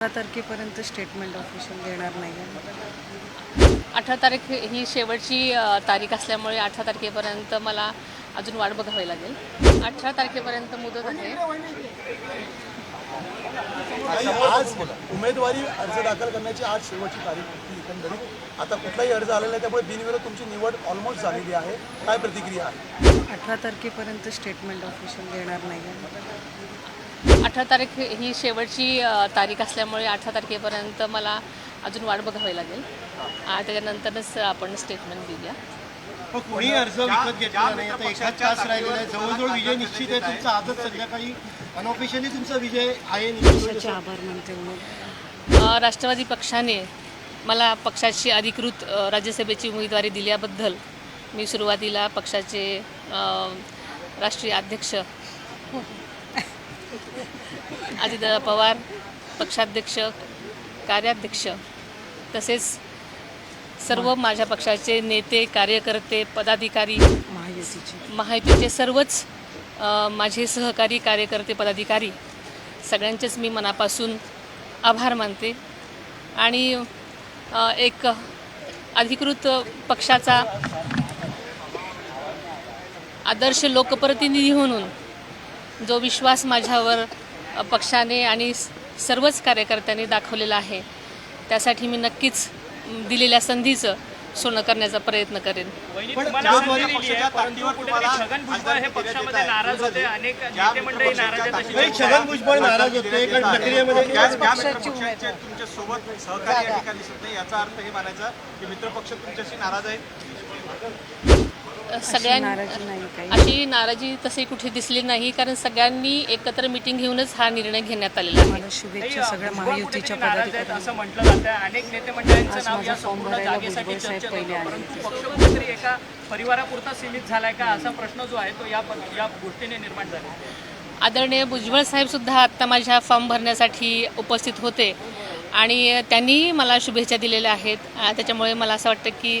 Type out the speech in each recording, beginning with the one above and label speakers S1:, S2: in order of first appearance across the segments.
S1: अठरा तारखेपर्यंत statement official देणार नाही
S2: अठरा तारीख ही शेवटची तारीख असल्यामुळे अठरा तारखेपर्यंत मला अजून वाट बघावी लागेल. अठरा तारखेपर्यंत मुदत आहे.
S3: आज उमेदवारी अर्ज दाखल करण्याची आज शेवटची तारीख होती एकंदरीत. आता कुठलाही अर्ज आलेला नाही त्यामुळे बिनविरोध तुमची निवड ऑलमोस्ट झालेली आहे. काय प्रतिक्रिया आहे?
S1: अठरा तारखेपर्यंत स्टेटमेंट ऑफिशियल देणार नाही
S2: अठरा तारीख ही शेवटची तारीख असल्यामुळे अठरा तारखेपर्यंत मला अजून वाट बघावी लागेल. आणि त्याच्यानंतरच आपण स्टेटमेंट देऊया.
S4: पण कोणी अर्ज विकत घेतला नाही. आता एकाच तास राहिलेला आहे. जवळजवळ विजय निश्चित आहे. तुमचा आजच संध्याकाळी अनऑफिशियली तुमचा विजय आहे
S1: आभार मानते उमेद
S2: अ, राष्ट्रवादी पक्षाने मला पक्षाची अधिकृत अ, राज्यसभेची उमेदवारी दिल्याबद्दल मी सुरुवातीला पक्षाचे अ, राष्ट्रीय अध्यक्ष अजितदादा पवार पक्षाध्यक्ष कार्याध्यक्ष तसेच सर्व माझ्या पक्षाचे नेते कार्यकर्ते पदाधिकारी
S1: महायुतीची.
S2: महायुतीचे सर्वच माझे सहकारी कार्यकर्ते पदाधिकारी सगळ्यांचेच मी मनापासून आभार मानते. आणि एक अधिकृत पक्षाचा आदर्श लोकप्रतिनिधी म्हणून जो विश्वास माझ्यावर पक्षाने आणि सर्वच कार्यकर्त्यांनी दाखवलेला आहे त्यासाठी मी नक्कीच दिलेल्या संधीचं सोनं करण्याचा प्रयत्न करेन.
S4: पण
S5: तुम्हाला
S4: उमेदवारी
S5: संधी दिली आहे, परंतु कुठेतरी छगन भुजबळ हे पक्षामध्ये नाराज होते अनेक नेते मंडळी नाराज आहेत अशी
S4: नाही छगन भुजबळ नाराज होते कारण प्रक्रियेमध्ये
S3: तुमच्यासोबत सहकारी या ठिकाणी दिसत नाही याचा अर्थ हे मानायचा की मित्रपक्ष तुमच्याशी नाराज आहे
S2: सगळ्यां
S1: नाराजी नाही काही.
S2: अशी नाराजी तशी कुठे दिसली नाही कारण सगळ्यांनी एकत्र मिटिंग घेऊनच हा निर्णय घेण्यात आलेला आहे.
S1: मला शुभेच्छा सगळ्या महायुतीच्या
S5: असं म्हटलं जातं अनेक नेते मंडळींचं
S1: आज
S5: नाव या संपूर्ण जागेसाठी चर्चेत होतं. परंतु एका परिवारापुरता सीमित झालाय का? असा प्रश्न जो आहे तो या या गोष्टीने निर्माण झाला
S2: आदरणीय भुजबळ साहेब सुद्धा आत्ता माझ्या फॉर्म भरण्यासाठी उपस्थित होते. आणि त्यांनी मला शुभेच्छा दिलेल्या आहेत. त्याच्यामुळे मला असं वाटतं की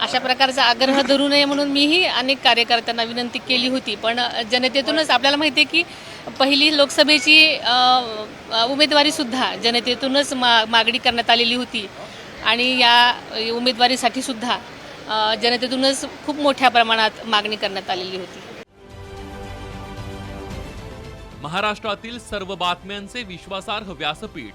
S2: अशा प्रकारचा आग्रह धरू नये म्हणून मीही अनेक कार्यकर्त्यांना विनंती केली होती. पण जनतेतूनच आपल्याला माहिती आहे की पहिली लोकसभेची उमेदवारीसुद्धा जनतेतूनच मा मागणी करण्यात आलेली होती. आणि या उमेदवारीसाठी सुद्धा जनतेतूनच खूप मोठ्या प्रमाणात मागणी करण्यात आलेली होती.
S6: महाराष्ट्रातील सर्व बातम्यांचे विश्वासार्ह व्यासपीठ